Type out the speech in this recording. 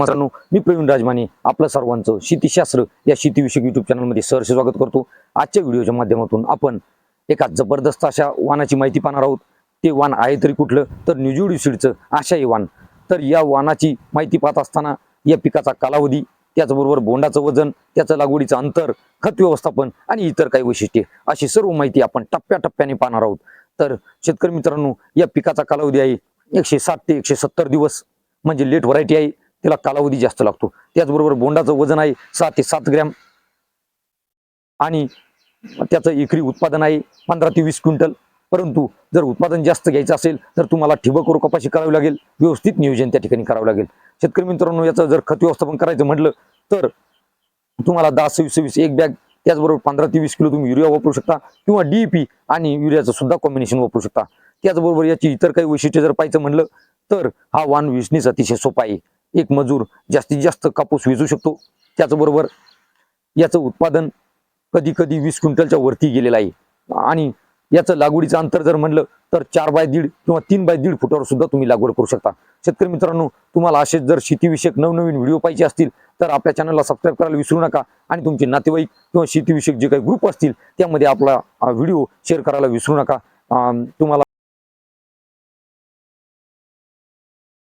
मित्रांनो मी प्रवीण राजमाने आपलं सर्वांचं शेतीशास्त्र या शेतीविषयक युट्यूब चॅनलमध्ये सहर्ष स्वागत करतो. आजच्या व्हिडिओच्या माध्यमातून आपण एका जबरदस्त अशा वाहनाची माहिती पाहणार आहोत. ते वाहन आहे तरी कुठलं तर न्यूज्युडी सीडचं आशाही वाहन तर या वाहनाची माहिती पाहत असताना या पिकाचा कालावधी त्याचबरोबर बोंडाचं वजन त्याचं लागवडीचं अंतर खत व्यवस्थापन आणि इतर काही वैशिष्ट्ये अशी सर्व माहिती आपण टप्प्याटप्प्याने पाहणार आहोत. तर शेतकरी मित्रांनो या पिकाचा कालावधी आहे एकशे साठ ते एकशे सत्तर दिवस म्हणजे लेट व्हरायटी आहे. त्याला कालावधी जास्त लागतो. त्याचबरोबर बोंडाचं वजन आहे सहा ते सात ग्रॅम. आणि त्याचं एकरी उत्पादन आहे पंधरा ते वीस क्विंटल. परंतु जर उत्पादन जास्त घ्यायचं असेल तर तुम्हाला ठिबक वर कपाशी करावी लागेल. व्यवस्थित नियोजन त्या ठिकाणी करावं लागेल. शेतकरी मित्रांनो याचं जर खत व्यवस्थापन करायचं म्हटलं तर तुम्हाला दहा सव्वीस सव्वीस एक बॅग त्याचबरोबर पंधरा ते वीस किलो तुम्ही युरिया वापरू शकता किंवा डीईपी आणि युरियाचं सुद्धा कॉम्बिनेशन वापरू शकता. त्याचबरोबर याची इतर काही वैशिष्ट्य जर पाहायचं म्हणलं तर हा वाण विजणीच अतिशय सोपा आहे. एक मजूर जास्तीत जास्त कापूस विजू शकतो. त्याचबरोबर याचं उत्पादन कधी कधी वीस क्विंटलच्या वरती गेलेलं आहे. आणि याचं लागवडीचं अंतर जर म्हणलं तर चार बाय दीड किंवा तीन बाय दीड फुटावर सुद्धा तुम्ही लागवड करू शकता. शेतकरी मित्रांनो तुम्हाला असेच जर शेतीविषयक नवनवीन व्हिडिओ पाहिजे असतील तर आपल्या चॅनलला सबस्क्राईब करायला विसरू नका आणि तुमचे नातेवाईक किंवा शेतीविषयक जे काही ग्रुप असतील त्यामध्ये आपला व्हिडिओ शेअर करायला विसरू नका. तुम्हाला